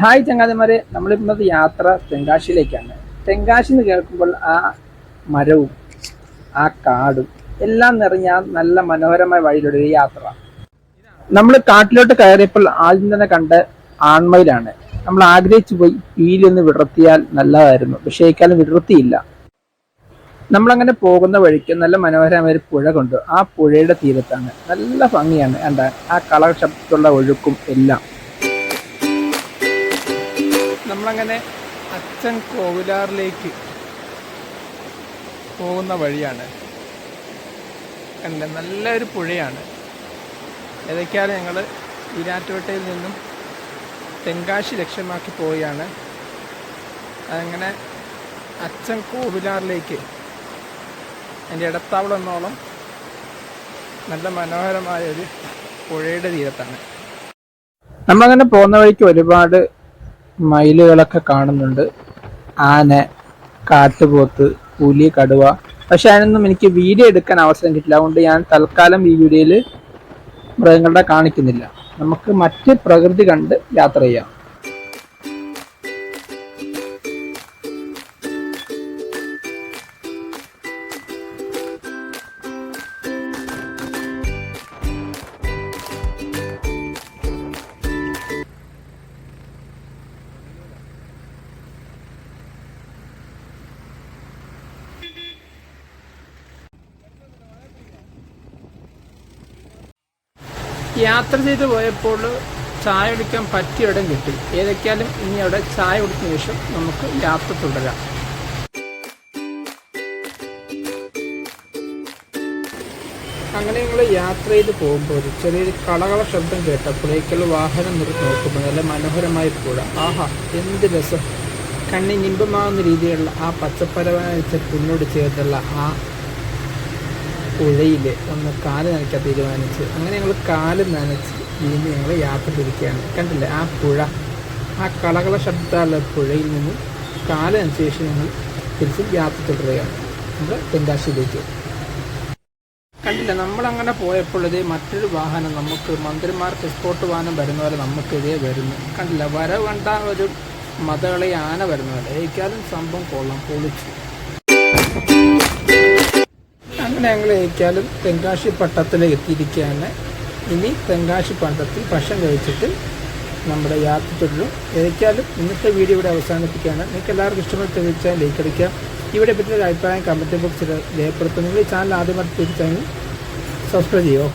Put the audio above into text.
Hi ചങ്ങാതിമാരെ നമ്മളിപ്പോൾ യാത്ര തെങ്കാശിയിലേക്കാണ്. തെങ്കാശി എന്ന് കേൾക്കുമ്പോൾ ആ മരവും ആ കാടും എല്ലാം നിറഞ്ഞ നല്ല മനോഹരമായ വഴിയിലൂടെ ഒരു യാത്ര. നമ്മൾ കാട്ടിലോട്ട് കയറിയപ്പോൾ ആദ്യം തന്നെ കണ്ട ആൺമയിലാണ്. നമ്മൾ ആഗ്രഹിച്ചു പോയി പീലൊന്ന് വിടർത്തിയാൽ നല്ലതായിരുന്നു പക്ഷേ ഇക്കാലം വിടർത്തിയില്ല. നമ്മളങ്ങനെ പോകുന്ന വഴിക്ക് നല്ല മനോഹരമായ ഒരു പുഴ കൊണ്ട്. ആ പുഴയുടെ തീരത്താണ്. നല്ല ഭംഗിയാണ്. കണ്ട ആ കളർ ശബ്ദത്തുള്ള ഒഴുക്കും എല്ലാം. നമ്മളങ്ങനെ അച്ഛൻ കോവിലാറിലേക്ക് പോകുന്ന വഴിയാണ്. അങ്ങനെ നല്ലൊരു പുഴയാണ്. ഏതൊക്കെയാണ് ഞങ്ങൾ ഈരാറ്റുപേട്ടയിൽ നിന്നും തെങ്കാശി ലക്ഷ്യമാക്കി പോവുകയാണ്. അങ്ങനെ അച്ഛൻ കോവിലാറിലേക്ക് എന്റെ ഇടത്താവളം എന്നോളം നല്ല മനോഹരമായ ഒരു പുഴയുടെ തീരത്താണ്. നമ്മളങ്ങനെ പോകുന്ന വഴിക്ക് ഒരുപാട് മയിലുകളൊക്കെ കാണുന്നുണ്ട്. ആന കാട്ടുപോത്ത് പുലി കടുവ. പക്ഷെ അതിനൊന്നും എനിക്ക് വീഡിയോ എടുക്കാൻ അവസരം കിട്ടില്ല. അതുകൊണ്ട് ഞാൻ തൽക്കാലം ഈ വീഡിയോയിൽ മൃഗങ്ങളുടെ കാണിക്കുന്നില്ല. നമുക്ക് മറ്റ് പ്രകൃതി കണ്ട് യാത്ര ചെയ്യാം. യാത്ര ചെയ്ത് പോയപ്പോൾ ചായ കുടിക്കാൻ പറ്റിയ ഇടം കിട്ടി. ഏതൊക്കെയാലും ഇനി അവിടെ ചായ കുടിക്കുന്ന ശേഷം നമുക്ക് യാത്ര തുടരാം. അങ്ങനെ ഞങ്ങൾ യാത്ര ചെയ്ത് പോകുമ്പോൾ ചെറിയൊരു കളകള ശബ്ദം കേട്ടപ്പോഴേക്കുള്ള വാഹനം നിർത്തി നോക്കുമ്പോൾ നല്ല മനോഹരമായ പുഴ. ആഹാ എന്ത് രസം. കണ്ണിന് ഇമ്പമാകുന്ന രീതിയിലുള്ള ആ പച്ചപ്പരമായ പുണ്ണോട് ചേർന്നുള്ള ആ പുഴയിൽ ഒന്ന് കാൽ നനയ്ക്കാൻ തീരുമാനിച്ച്. അങ്ങനെ ഞങ്ങൾ കാൽ നനച്ച് വീണ്ടും ഞങ്ങൾ യാത്ര തിരിക്കുകയാണ് കണ്ടില്ലേ? ആ പുഴ. ആ കളകള ശബ്ദമുള്ള പുഴയിൽ നിന്ന് കാൽ നനച്ച ശേഷം ഞങ്ങൾ തിരിച്ച് യാത്ര തുടരുകയാണ്. നമ്മൾ തെങ്കാശിയിലേക്ക് കണ്ടില്ല? നമ്മളങ്ങനെ പോയപ്പോഴതേ മറ്റൊരു വാഹനം നമുക്ക് മന്ത്രിമാർക്ക് എക്സ്പോർട്ട് വാഹനം വരുന്ന പോലെ നമുക്കിതേ വരുന്നു. കണ്ടില്ല? വരവ് കണ്ട ഒരു മതകളെ ആന വരുന്ന പോലെ. ഏക്കാലും സംഭവം കൊള്ളാം. പൊളിച്ചു. ഞങ്ങൾ ഏക്കാലും തെങ്കാശി പട്ടത്തിലേക്ക് എത്തിയിരിക്കുകയാണ്. ഇനി തെങ്കാശി പട്ടത്തിൽ ഭക്ഷണം കഴിച്ചിട്ട് നമ്മുടെ യാത്ര തുടരും. ഏതൊക്കെയാലും ഇന്നത്തെ വീഡിയോ ഇവിടെ അവസാനിപ്പിക്കുകയാണ്. നിങ്ങൾക്ക് എല്ലാവർക്കും ഇഷ്ടപ്പെട്ട ചോദിച്ചാൽ ലൈക്ക് അടിക്കാം ഇവിടെ പറ്റിയൊരു അഭിപ്രായം കമന്റ് ബോക്സിൽ രേഖപ്പെടുത്തുന്നെങ്കിൽ ചാനൽ ആദ്യമായിട്ട് തീർച്ചയായും സബ്സ്ക്രൈബ് ചെയ്യുമോ